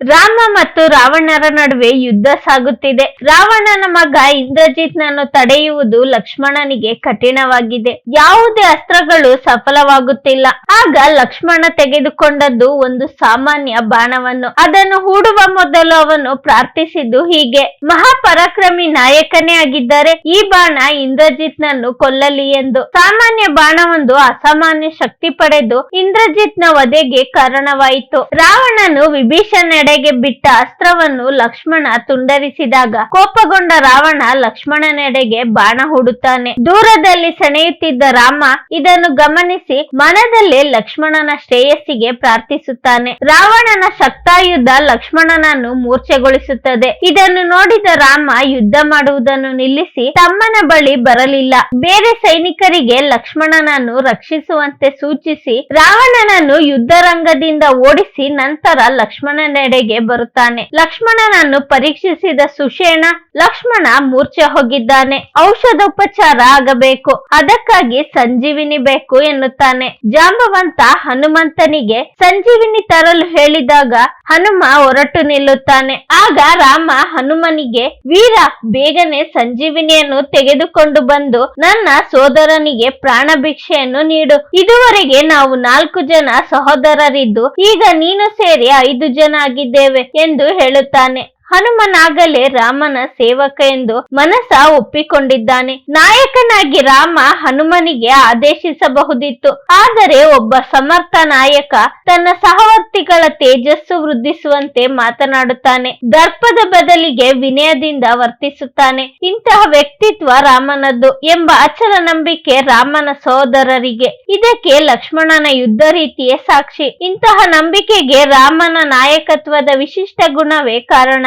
ರಾಮ ಮತ್ತು ರಾವಣರ ನಡುವೆ ಯುದ್ಧ ಸಾಗುತ್ತಿದೆ. ರಾವಣನ ಮಗ ಇಂದ್ರಜಿತ್ನನ್ನು ತಡೆಯುವುದು ಲಕ್ಷ್ಮಣನಿಗೆ ಕಠಿಣವಾಗಿದೆ. ಯಾವುದೇ ಅಸ್ತ್ರಗಳು ಸಫಲವಾಗುತ್ತಿಲ್ಲ. ಆಗ ಲಕ್ಷ್ಮಣ ತೆಗೆದುಕೊಂಡದ್ದು ಒಂದು ಸಾಮಾನ್ಯ ಬಾಣವನ್ನು. ಅದನ್ನು ಹೂಡುವ ಮೊದಲು ಅವನು ಪ್ರಾರ್ಥಿಸಿದ್ದು ಹೀಗೆ. ಮಹಾಪರಾಕ್ರಮಿ ನಾಯಕನೇ ಆಗಿದ್ದರೆ ಈ ಬಾಣ ಇಂದ್ರಜಿತ್ನನ್ನು ಕೊಲ್ಲಲಿ ಎಂದು. ಸಾಮಾನ್ಯ ಬಾಣವೊಂದು ಅಸಾಮಾನ್ಯ ಶಕ್ತಿ ಪಡೆದು ಇಂದ್ರಜಿತ್ನ ವಧೆಗೆ ಕಾರಣವಾಯಿತು. ರಾವಣನು ವಿಭೀಷಣೆಡೆಗೆ ಬಿಟ್ಟ ಅಸ್ತ್ರವನ್ನು ಲಕ್ಷ್ಮಣ ತುಂಡರಿಸಿದಾಗ ಕೋಪಗೊಂಡ ರಾವಣ ಲಕ್ಷ್ಮಣನೆಡೆಗೆ ಬಾಣ ಹೂಡುತ್ತಾನೆ. ದೂರದಲ್ಲಿ ಸೆಣೆಯುತ್ತಿದ್ದ ರಾಮ ಇದನ್ನು ಗಮನಿಸಿ ಮನದಲ್ಲಿ ಲಕ್ಷ್ಮಣನ ಶ್ರೇಯಸ್ಸಿಗೆ ಪ್ರಾರ್ಥಿಸುತ್ತಾನೆ. ರಾವಣನ ಶಕ್ತಾಯುಧ ಲಕ್ಷ್ಮಣನನ್ನು ಮೂರ್ಛೆಗೊಳಿಸುತ್ತದೆ. ಇದನ್ನು ನೋಡಿದ ರಾಮ ಯುದ್ಧ ಮಾಡುವುದನ್ನು ನಿಲ್ಲಿಸಿ ತಮ್ಮನ ಬಳಿ ಬರಲಿಲ್ಲ. ಬೇರೆ ಸೈನಿಕರಿಗೆ ಲಕ್ಷ್ಮಣನನ್ನು ರಕ್ಷಿಸುವಂತೆ ಸೂಚಿಸಿ ರಾವಣನನ್ನು ಯುದ್ಧ ರಂಗದಿಂದ ಓಡಿಸಿ ನಂತರ ಲಕ್ಷ್ಮಣನೆಡೆಗೆ ಬರುತ್ತಾನೆ. ಲಕ್ಷ್ಮಣನನ್ನು ಪರೀಕ್ಷಿಸಿದ ಸುಷೇಣ ಲಕ್ಷ್ಮಣ ಮೂರ್ಛೆ ಹೋಗಿದ್ದಾನೆ. ಔಷಧೋಪಚಾರ ಆಗಬೇಕು. ಅದಕ್ಕಾಗಿ ಸಂಜೀವಿನಿ ಬೇಕು ಎನ್ನುತ್ತಾನೆ. ಜಾಂಬವಂತ ಹನುಮಂತನಿಗೆ ಸಂಜೀವಿನಿ ತರಲು ಹೇಳಿದಾಗ ಹನುಮ ಹೊರಟು ನಿಲ್ಲುತ್ತಾನೆ. ಆಗ ರಾಮ ಹನುಮನಿಗೆ, ವೀರ, ಬೇಗನೆ ಸಂಜೀವಿನಿಯನ್ನು ತೆಗೆದುಕೊಂಡು ಬಂದು ನನ್ನ ಸೋದರನಿಗೆ ಪ್ರಾಣ ಭಿಕ್ಷೆಯನ್ನು ನೀಡು. ಇದುವರೆಗೆ ನಾವು ನಾಲ್ಕು ಜನ ಸಹೋದರರಿದ್ದು, ಈಗ ನೀನು ಸೇರಿ ಐದು ಜನ ಆಗಿದ್ದೇವೆ ಎಂದು ಹೇಳುತ್ತಾನೆ. ಹನುಮನಾಗಲೇ ರಾಮನ ಸೇವಕ ಎಂದು ಮನಸ ಒಪ್ಪಿಕೊಂಡಿದ್ದಾನೆ. ನಾಯಕನಾಗಿ ರಾಮ ಹನುಮನಿಗೆ ಆದೇಶಿಸಬಹುದಿತ್ತು. ಆದರೆ ಒಬ್ಬ ಸಮರ್ಥ ನಾಯಕ ತನ್ನ ಸಹವರ್ತಿಗಳ ತೇಜಸ್ಸು ವೃದ್ಧಿಸುವಂತೆ ಮಾತನಾಡುತ್ತಾನೆ. ದರ್ಪದ ಬದಲಿಗೆ ವಿನಯದಿಂದ ವರ್ತಿಸುತ್ತಾನೆ. ಇಂತಹ ವ್ಯಕ್ತಿತ್ವ ರಾಮನದ್ದು ಎಂಬ ಅಚಲ ನಂಬಿಕೆ ರಾಮನ ಸಹೋದರರಿಗೆ ಇದಕ್ಕೆ ಲಕ್ಷ್ಮಣನ ಯುದ್ಧ ರೀತಿಯೇ ಸಾಕ್ಷಿ. ಇಂತಹ ನಂಬಿಕೆಗೆ ರಾಮನ ನಾಯಕತ್ವದ ವಿಶಿಷ್ಟ ಗುಣವೇ ಕಾರಣ.